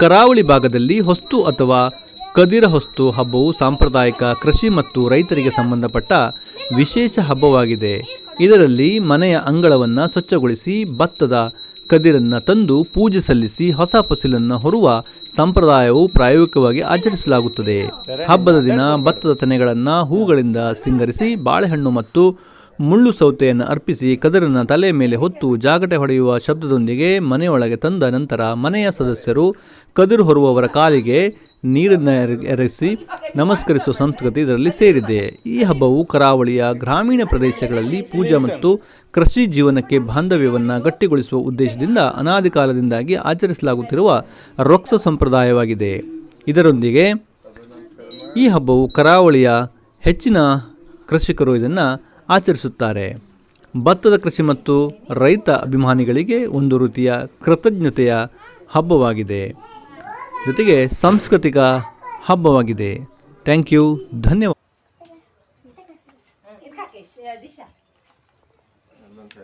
ಕರಾವಳಿ ಭಾಗದಲ್ಲಿ ಹೊಸ್ತು ಅಥವಾ ಕದಿರ ಹೊಸ್ತು ಹಬ್ಬವು ಸಾಂಪ್ರದಾಯಿಕ ಕೃಷಿ ಮತ್ತು ರೈತರಿಗೆ ಸಂಬಂಧಪಟ್ಟ ವಿಶೇಷ ಹಬ್ಬವಾಗಿದೆ. ಇದರಲ್ಲಿ ಮನೆಯ ಅಂಗಳವನ್ನು ಸ್ವಚ್ಛಗೊಳಿಸಿ ಭತ್ತದ ಕದಿರನ್ನು ತಂದು ಪೂಜೆ ಸಲ್ಲಿಸಿ ಹೊಸ ಫಸಲನ್ನು ಹೊರುವ ಸಂಪ್ರದಾಯವು ಪ್ರಾಯೋಗಿಕವಾಗಿ ಆಚರಿಸಲಾಗುತ್ತದೆ. ಹಬ್ಬದ ದಿನ ಭತ್ತದ ತೆನೆಗಳನ್ನು ಹೂಗಳಿಂದ ಸಿಂಗರಿಸಿ ಬಾಳೆಹಣ್ಣು ಮತ್ತು ಮುಳ್ಳು ಸೌತೆಯನ್ನು ಅರ್ಪಿಸಿ ಕದರನ್ನ ತಲೆ ಮೇಲೆ ಹೊತ್ತು ಜಾಗಟೆ ಹೊಡೆಯುವ ಶಬ್ದದೊಂದಿಗೆ ಮನೆಯೊಳಗೆ ತಂದ ನಂತರ ಮನೆಯ ಸದಸ್ಯರು ಕದಿರು ಹೊರುವವರ ಕಾಲಿಗೆ ನೀರನ್ನು ಎರಸಿ ನಮಸ್ಕರಿಸುವ ಸಂಸ್ಕೃತಿ ಇದರಲ್ಲಿ ಸೇರಿದೆ. ಈ ಹಬ್ಬವು ಕರಾವಳಿಯ ಗ್ರಾಮೀಣ ಪ್ರದೇಶಗಳಲ್ಲಿ ಪೂಜಾ ಮತ್ತು ಕೃಷಿ ಜೀವನಕ್ಕೆ ಬಾಂಧವ್ಯವನ್ನು ಗಟ್ಟಿಗೊಳಿಸುವ ಉದ್ದೇಶದಿಂದ ಅನಾದಿ ಕಾಲದಿಂದಾಗಿ ಆಚರಿಸಲಾಗುತ್ತಿರುವ ರೊಕ್ಸ ಸಂಪ್ರದಾಯವಾಗಿದೆ. ಇದರೊಂದಿಗೆ ಈ ಹಬ್ಬವು ಕರಾವಳಿಯ ಹೆಚ್ಚಿನ ಕೃಷಿಕರು ಇದನ್ನು ಆಚರಿಸುತ್ತಾರೆ. ಭತ್ತದ ಕೃಷಿ ಮತ್ತು ರೈತ ಅಭಿಮಾನಿಗಳಿಗೆ ಒಂದು ರೀತಿಯ ಕೃತಜ್ಞತೆಯ ಹಬ್ಬವಾಗಿದೆ. ಜೊತೆಗೆ ಸಾಂಸ್ಕೃತಿಕ ಹಬ್ಬವಾಗಿದೆ. ಥ್ಯಾಂಕ್ ಯು, ಧನ್ಯವಾದ.